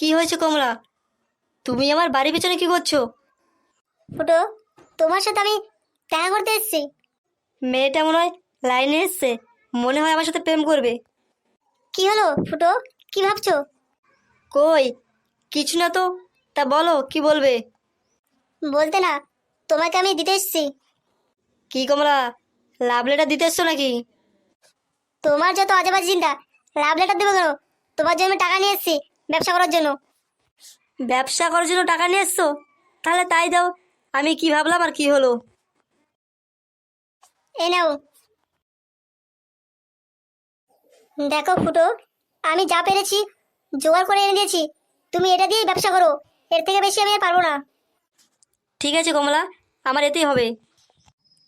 কি হয়েছে কমলা? তুমি আমার বাড়ির পেছনে কি করছ? ফুটো তোমার সাথে আমি দেখা করতে এসেছি। মেয়েটা মনে হয় লাইনে এসছে। মনে হয় আমার সাথে প্রেম করবে। কি হলো ফুটো? কি ভাবছ? কই? কিছু না তো। তা বলো কি বলবে? বলতে না তোমাকে আমি দিতে এসেছি। কি কমলা? লাভ লেটার দিতে এসছো নাকি? তোমার যত আজেবাজে চিন্তা লাভ লেটার দেবো কেন? তোমার জন্য আমি টাকা নিয়ে এসেছি। ব্যবসা করার জন্য। ব্যবসা করার জন্য টাকা নিয়ে এসছো? তাহলে তাই দাও। আমি কি ভাবলাম আর কি হলো? এ নাও। দেখো ফুটো আমি যা পেরেছি জোগাড় করে এনে দিয়েছি। তুমি এটা দিয়েই ব্যবসা করো। এর থেকে বেশি আমি আর পারব না। ঠিক আছে কমলা আমার এতেই হবে।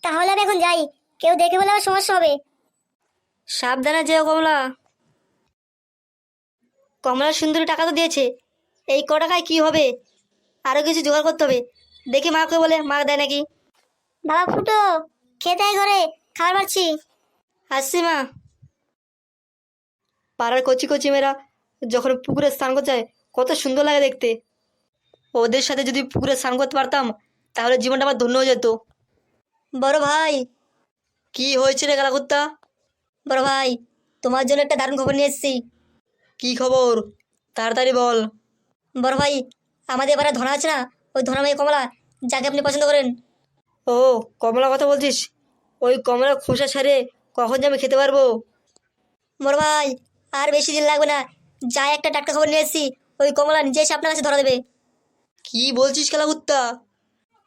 তাহলে আমি এখন যাই। কেউ দেখে বলে আমার সমস্যা হবে। সাবধানে যেও কমলা। কমলা সুন্দরী টাকা তো দিয়েছে। এই ক টাকায় কী হবে? আরও কিছু জোগাড় করতে হবে। দেখি মাকে বলে মা দেয় নাকি? বাবা ফুটো খেতে আয় ঘরে খাবার পাচ্ছি। আসছি মা। পাড়ার কচি কচি মেয়েরা যখন পুকুরে স্নান করতে যায় কত সুন্দর লাগে দেখতে। ওদের সাথে যদি পুকুরে স্নান করতে পারতাম তাহলে জীবনটা আমার ধন্য হয়ে যেত। বড় ভাই কি হয়েছে রে কালাকুত্তা বড় ভাই তোমার জন্য একটা দারুণ খবর নিয়ে এসেছি। কি খবর? তাড়াতাড়ি বল। বড় ভাই আমাদের এবারে ধনা আছে না? ওই ধনা মেয়ে কমলা যাকে আপনি পছন্দ করেন। ও কমলা কথা বলছিস? ওই কমলা খোসা ছাড়ে কখন যে আমি খেতে পারব? বড় ভাই আর বেশি দিন লাগবে না। যা একটা টাটকা খবর নিয়ে এসেছি ওই কমলা নিজে এসে আপনার কাছে ধরা দেবে। কি বলছিস কালাকুত্তা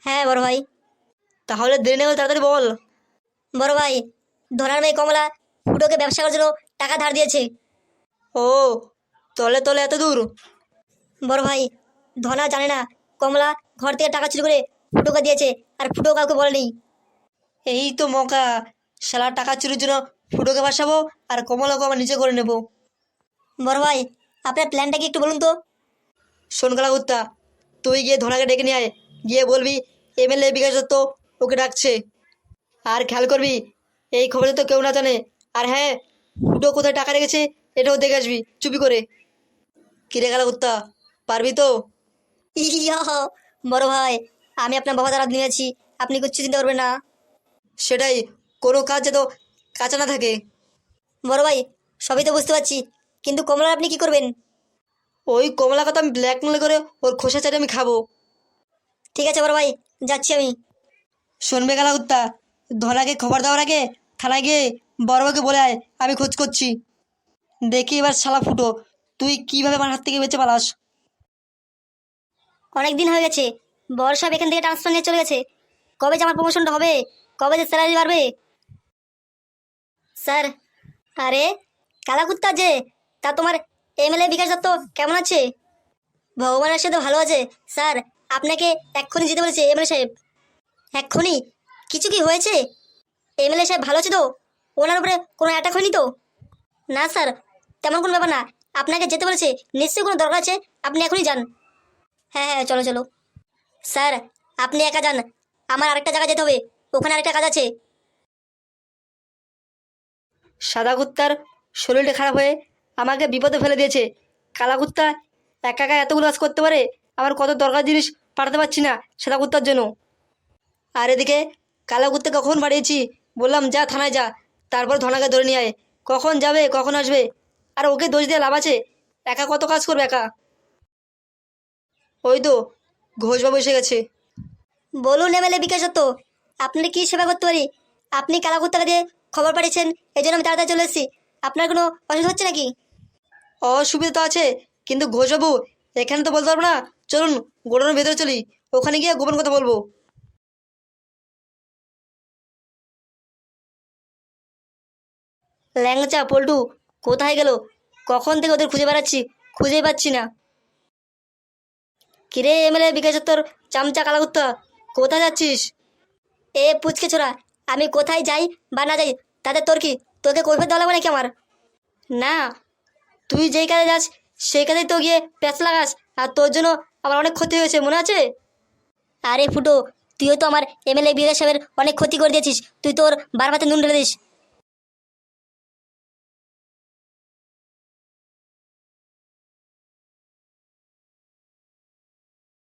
হ্যাঁ বড় ভাই। তাহলে দেরি নেই তাড়াতাড়ি বল। বড় ভাই ধরার মেয়ে কমলা ফুটোকে ব্যবসা করার জন্য টাকা ধার দিয়েছে। ও, তলে তলে এত দূর? বড় ভাই, ধনা জানে না, কমলা ঘর থেকে টাকা চুরি করে ফুটোকে দিয়েছে, আর ফুটো কাউকে বলেনি। এই তো মকা, শালা টাকা চুরির জন্য ফুটোকে বাসাবো আর কমলাকে আমার নিচে করে নেব। বড় ভাই, আপনার প্ল্যানটা কি একটু বলুন তো? শোন কালাকুত্তা, তুই গিয়ে ধনাকে ডেকে নিয়ে আয়, গিয়ে বলবি, এমএলএ বিকাশ দত্ত ওকে ডাকছে। আর খেয়াল করবি, এই খবরে তো কেউ না জানে, আর হ্যাঁ ফুটো কোথায় টাকা রেখেছে এটাও দেখে আসবি চুপি করে। কিরে গেল কুত্তা পারবি তো? ইয়া বড় ভাই আমি আপনার বাবা দ্বারা নিয়েছি আপনি কিচ্ছু চিন্তা করবেন না। সেটাই কোনো কাজ যেন কাঁচা না থাকে। বড় ভাই সবই তো বুঝতে পারছি কিন্তু কমলা আপনি কি করবেন? ওই কমলা কথা আমি ব্ল্যাকমেল করে ওর খোসা চাটে আমি খাব। ঠিক আছে বড় ভাই যাচ্ছি আমি। শুনবে গেলা কুত্তা ধনাকে খবর দেওয়ার আগে থানায় গিয়ে বড়বাকে বলে আয় আমি খোঁজ করছি। দেখি এবার শালা ফুটো, তুই কীভাবে আমার হাত থেকে বেঁচে পালাস? অনেক দিন হয়ে গেছে বড় সাহেব এখান থেকে ট্রান্সফার নিয়ে চলে গেছে। কবে যে আমার প্রমোশনটা হবে, কবে যে স্যালারি বাড়বে? স্যার, আরে, কালা কুত্তা যে, তা তোমার এমএলএ বিকাশ দত্ত কেমন আছে? ভগবানের সাথে ভালো আছে। স্যার, আপনাকে এক্ষুনি যেতে বলেছে এমএলএ সাহেব। এক্ষুনি? কিছু কি হয়েছে? এমএলএ সাহেব ভালো আছে তো? ওনার উপরে কোনো অ্যাটাক হয়নি তো? না, স্যার তেমন কোনো ব্যাপার না। আপনাকে যেতে বলেছে, নিশ্চয়ই কোনো দরকার আছে? আপনি এখনই যান। হ্যাঁ হ্যাঁ চলো চলো। স্যার, আপনি একা যান। আমার আরেকটা জায়গায় যেতে হবে। ওখানে আরেকটা কাজ আছে। সাদা কুত্তার শরীরটা খারাপ হয়ে আমাকে বিপদে ফেলে দিয়েছে। কালা কুত্তা একা একা এতগুলো কাজ করতে পারে? আমার কত দরকার জিনিস পাঠাতে পারছি না সাদা কুত্তার জন্য। আর এদিকে কালা কুত্তে কখন বাড়িয়েছি? বললাম, যা থানায় যা। তারপর ধনাকে ধরে নিয়ে আয়। কখন যাবে, কখন আসবে? আর ওকে দোষ দিয়ে লাভ আছে? একা কত কাজ করবে একা? ওই তো ঘোষবাবু এসে গেছে। বলুন এমএলএ বিকাশ দত্ত আপনার কি সেবা করতে পারি? আপনি কালা কুত্তাকে দিয়ে খবর পাঠিয়েছেন এই জন্য আমি তাড়াতাড়ি চলে এসেছি। আপনার কোনো অসুবিধা হচ্ছে নাকি? অসুবিধা তো আছে কিন্তু ঘোষবাবু এখানে তো বলতে পারব না। চলুন গোডাউনের ভেতরে চলি ওখানে গিয়ে গোপন কথা বলব। ল্যাংচা পল্টু কোথায় গেল? কখন থেকে ওদের খুঁজে বেড়াচ্ছি? খুঁজেই পাচ্ছি না। কিরে, এমএলএ বিকাশ তোর চামচা কালাকুত্তা, কোথায় যাচ্ছিস? এ পুচকে ছোড়া, আমি কোথায় যাই বা না যাই, তাতে তোর কি, তোকে কৈফত দেওয়া লাগবে নাকি আমার? না, তুই যেই কাজে যাস, সেই কাজেই তো গিয়ে প্যাঁচ লাগাস, আর তোর জন্য আমার অনেক ক্ষতি হয়েছে, মনে আছে? আরে ফুটো, তুইও তো আমার এমএলএ বিকাশ সাহেবের অনেক ক্ষতি করে দিয়েছিস, তুই তোর বারবাতে নুন ঢেলে দিস।